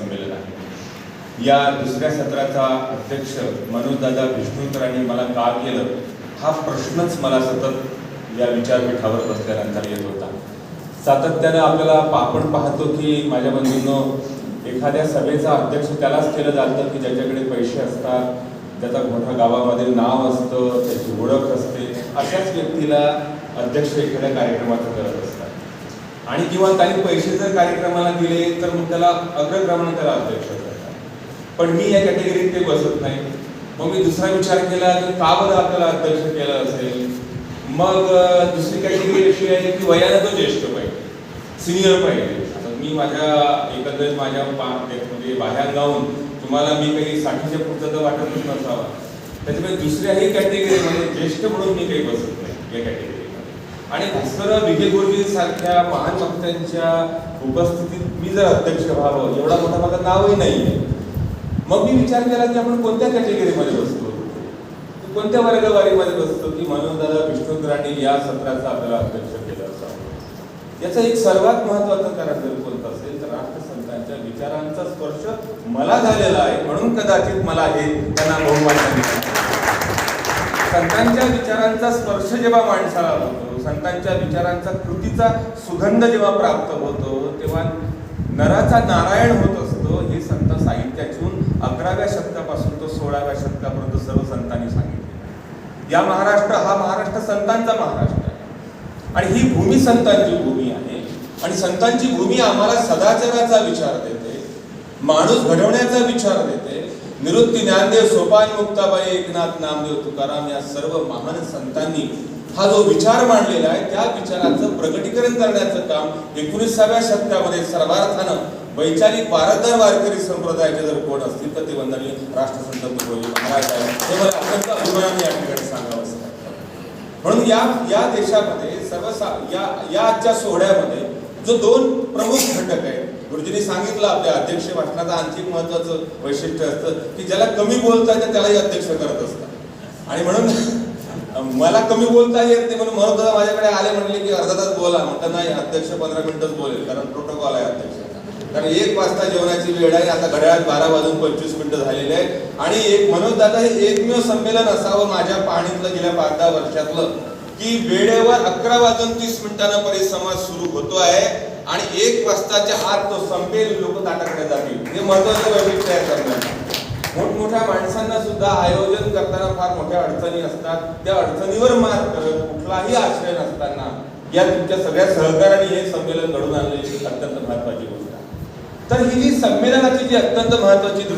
संमेलन आहे. या दुसऱ्या सत्राचा अध्यक्ष मनोजदादा विष्णुकरांनी मला का केलं? हा प्रश्नच मला सतत या विचारपीठावर बसल्यानंतर येत होता. सातत्यानं आपल्याला पा- आपण पाहतो की माझ्या बंधूंनो एखाद्या सभेचा अध्यक्ष त्यालाच केलं जातं की ज्याच्याकडे पैसे असतात त्याचा मोठ्या गावामध्ये नाव असतं त्याची ओळख असते अशाच व्यक्तीला अध्यक्ष एखाद्या कार्यक्रमाचं करत असतात. आणि किंवा काही पैसे जर कार्यक्रमाला दिले तर मग त्याला अग्रक्रमाने त्याला अध्यक्ष करतात. पण मी या कॅटेगरीत ते बसत नाही. मग मी दुसरा विचार केला की का बरं आपल्याला अध्यक्ष केलं असेल? मग दुसरी कॅटेगरी अशी आहे की वयाला तो ज्येष्ठ पाहिजे. सिनियर पाहिजे. आता मी माझ्या एकंदरीत माझ्या म्हणजे बाहेर जाऊन तुम्हाला मी काही साठीच्या पुढचं तर वाटतच नसावा. त्याच्यामुळे दुसऱ्याही कॅटेगरीमध्ये ज्येष्ठ म्हणून मी काही बसत नाही या कॅटेगरी आणि सर विखे गुरुजी सारख्या महान वक्त्यांच्या उपस्थितीत मी जर अध्यक्ष व्हावं एवढा मोठा माझं नावही नाही मग मी विचार केला की आपण कोणत्या कॅटेगरीमध्ये बसतो? कोणत्या वर्गवारीमध्ये बसतो की मनोजदादा विष्णुकरांनी या सत्राचा आपल्याला अध्यक्ष केलं असावं? याचं एक सर्वात महत्वाचं कारण जर कोणतं असेल तर राष्ट्रसंतांच्या विचारांचा स्पर्श मला झालेला आहे. म्हणून कदाचित मला हे त्यांना बहुमान संतांच्या विचारांचा स्पर्श जेव्हा माणसाला होतो संतांच्या विचारांचा कृतीचा सुगंध जेव्हा प्राप्त होतो तेव्हा नराचा नारायण होत असतो. हे संत साहित्यातून अकराव्या शतकापासून तो सोळाव्या शतकापर्यंत सर्व संतांनी सांगितले या महाराष्ट्र हा महाराष्ट्र संतांचा महाराष्ट्र आहे. आणि ही भूमी संतांची भूमी आहे. आणि संतांची भूमी आम्हाला सदाचाराचा विचार देते. माणूस घडवण्याचा विचार देते. निवृत्ती ज्ञानदेव सोपान मुक्ताबाई एकनाथ नामदेव तुकाराम या सर्व महान संतांनी हा जो विचार मांडलेला आहे त्या विचाराचं प्रगटीकरण करण्याचं काम एकोणीसाव्या शतकामध्ये सर्वार्थानं वैचारिक बारदार वारकरी संप्रदायाचे जर कोण असतील तर ते वंदनीय राष्ट्रसंत तुकडोजी महाराज आहे हे मला अत्यंत अभिमानाने या ठिकाणी सांगावं असं म्हणून या या देशामध्ये सर्वसा या या आजच्या सोहळ्यामध्ये जो दोन प्रमुख घटक आहेत गुरुजींनी सांगितलं आपल्या अध्यक्ष भाषणाचं आणखी महत्वाचं वैशिष्ट्य असतं की ज्याला कमी बोलता येतं त्यालाही अध्यक्ष करत असतात. आणि म्हणून मला कमी बोलता येत नाही म्हणून म्हणत माझ्याकडे आले म्हणले की अर्धा तास बोला. म्हणतात नाही अध्यक्ष पंधरा मिनिटच बोलेल कारण प्रोटोकॉल आहे अध्यक्ष. कारण एक वाजता जेवणाची वेळ आहे आता घड्याळात बारा वाजून पंचवीस मिनिटं झालेली आहे. आणि एक मनोज दादा हे एकमेव संमेलन असावं माझ्या पाहणीतलं गेल्या पाच दहा वर्षातलं की वेळेवर अकरा वाजून तीस मिनिटांना परिसंवाद सुरू होतो आहे. आणि एक वाजताच्या आत तो संपेल लोक ताटाकडे जातील. हे महत्वाचं वैशिष्ट्य आहे संमेलन. मोठमोठ्या माणसांना सुद्धा आयोजन करताना फार मोठ्या अडचणी असतात. त्या अडचणीवर मात करत कुठलाही आश्रय नसताना या तुमच्या सगळ्या सहकार्याने हे संमेलन घडून आणले अत्यंत महत्वाची गोष्ट आहे. तर ही जी संमेलनाची जी अत्यंत महत्वाची दृष्टी